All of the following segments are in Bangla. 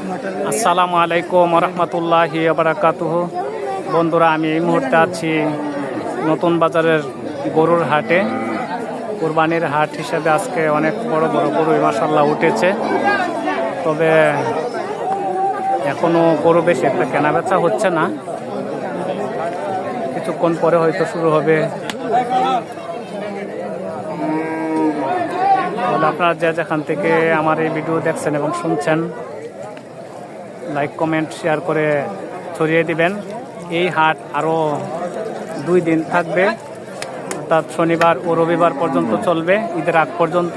আসসালামু আলাইকুম রহমতুল্লাহি বারাকাতুহ বন্ধুরা, আমি এই মুহূর্তে আছি নতুন বাজারের গরুর হাটে। কুরবানির হাট হিসেবে আজকে অনেক বড় বড় গরু মাসাল্লাহ উঠেছে। তবে এখনও গরু বেশি একটা কেনা বেচা হচ্ছে না। কিছুক্ষণ পরে হয়তো শুরু হবে। আপনারা যে যেখান থেকে আমার এই ভিডিও দেখছেন এবং শুনছেন লাইক কমেন্ট শেয়ার করে ছড়িয়ে দিবেন এই হাট আরও দুই দিন থাকবে অর্থাৎ শনিবার ও রবিবার পর্যন্ত চলবে ঈদের আগ পর্যন্ত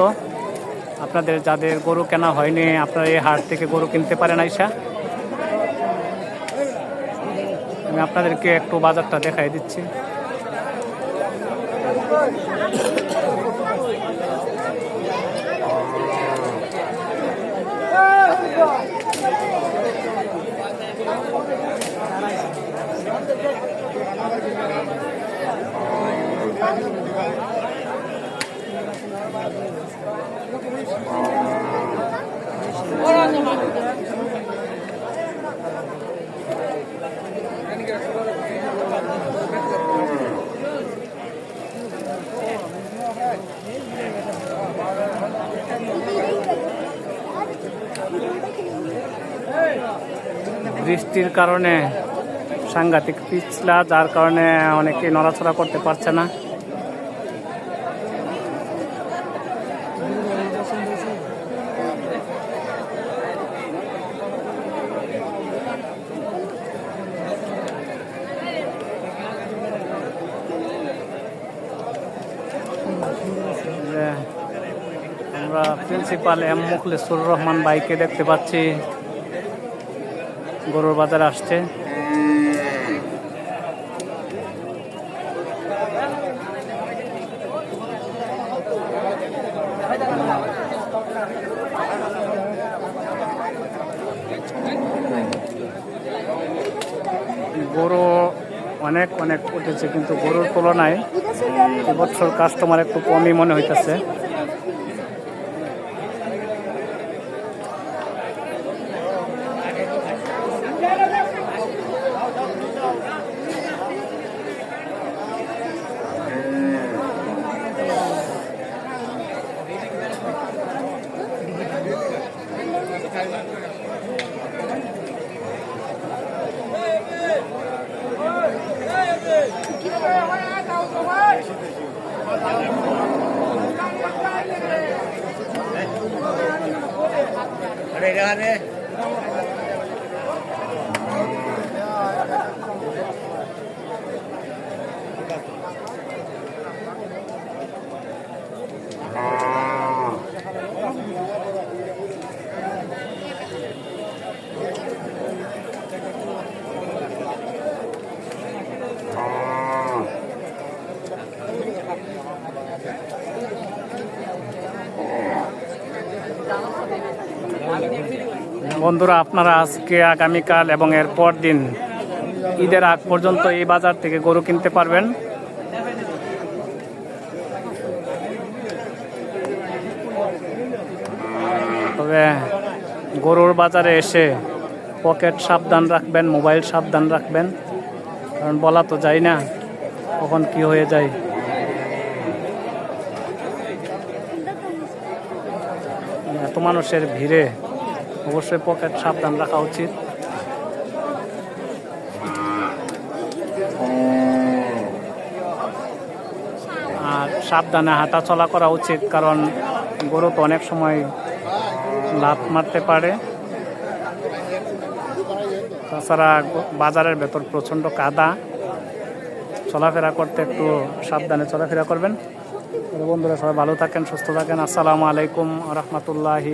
আপনাদের যাদের গরু কেনা হয়নি আপনারা এই হাট থেকে গরু কিনতে পারেন আইসা আমি আপনাদেরকে একটু বাজারটা দেখাই দিচ্ছি বৃষ্টির কারণে সাংঘাতিক পিছলা, যার কারণে অনেকে নড়াচড়া করতে পারছে না। আমরা প্রিন্সিপাল এম মুখলেসুর রহমান বাইকে দেখতে পাচ্ছি। গরুর বাজার আসছে। গরু অনেক অনেক উঠেছে কিন্তু গরুর তুলনায় এবছর কাস্টমার একটু কমই মনে হইতেছে। Regaane. বন্ধুরা, আপনারা আজকে, আগামীকাল এবং এর পর দিন ঈদের আগ পর্যন্ত এই বাজার থেকে গরু কিনতে পারবেন। তবে গরুর বাজারে এসে পকেট সাবধান রাখবেন, মোবাইল সাবধান রাখবেন। কারণ বলা তো যায় না কখন কি হয়ে যায়। এত মানুষের ভিড়ে অবশ্যই পকেট সাবধান রাখা উচিত। আর সাবধানে হাঁটা চলা করা উচিত, কারণ গরু তো অনেক সময় লাত মারতে পারে। তাছাড়া বাজারের ভেতর প্রচণ্ড কাদা। চলাফেরা করতে একটু সাবধানে চলাফেরা করবেন। বন্ধুরা, সবাই ভালো থাকেন, সুস্থ থাকেন। আসসালামু আলাইকুম রহমতুল্লাহি